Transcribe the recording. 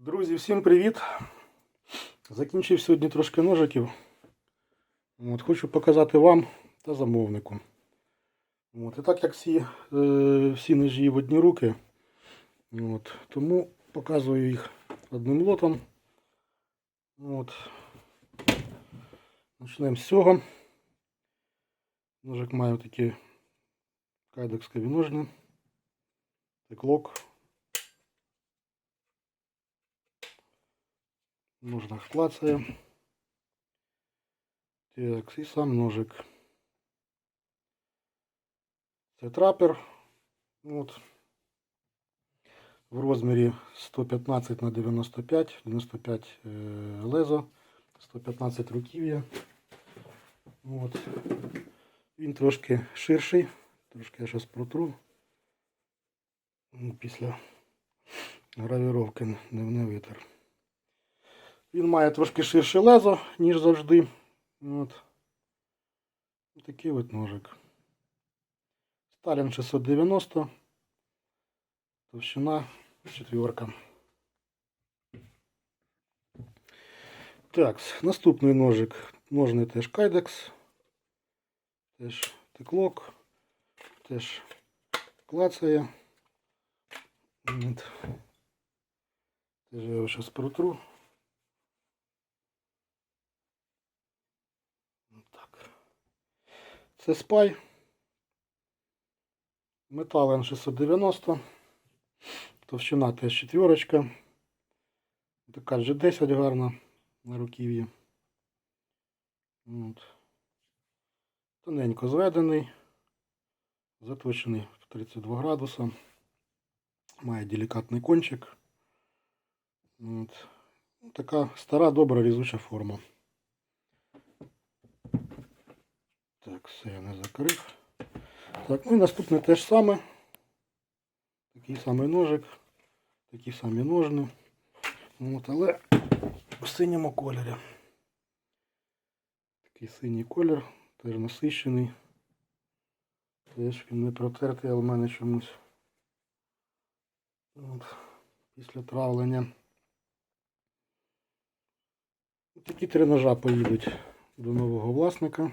Друзі, всім привіт! Закінчив сьогодні трошки ножиків. От, хочу показати вам та замовнику. От, і так як всі, е, всі ножі в одні руки, от, тому показую їх одним лотом. От. Почнемо з цього. Ножик має такі кайдекскові ножни. Теклок. Ножнах клацає. Так, і сам ножик. Це трапер. В розмірі 115 на 95, 95 е, лезо, 115 руків'я. От. Він трошки ширший, трошки я зараз протру. Ну, Після гравіровки не, не витер. Він має трошки ширше лезо, ніж завжди. От. Такий от ножик. Сталін 690. Товщина четверка. Так, наступний ножик. Ножний теж кайдекс. Теж теклок. Теж клацає. Теж я його зараз протру. Так. Це спай. Метал N690. Товщина теж четверочка. Така G10 гарна на руків'ї. Тоненько зведений. Заточений в 32 градуса. Має делікатний кончик. От. Така стара, добра різуча форма. Все я не закрив. Так, ну і наступне те ж саме. Такий самий ножик, такі самі ножни. От, але в синьому кольорі. Такий синій колір, теж насищений. Теж він не протертий, але в мене чомусь. От, після травлення. Такі три ножа поїдуть до нового власника.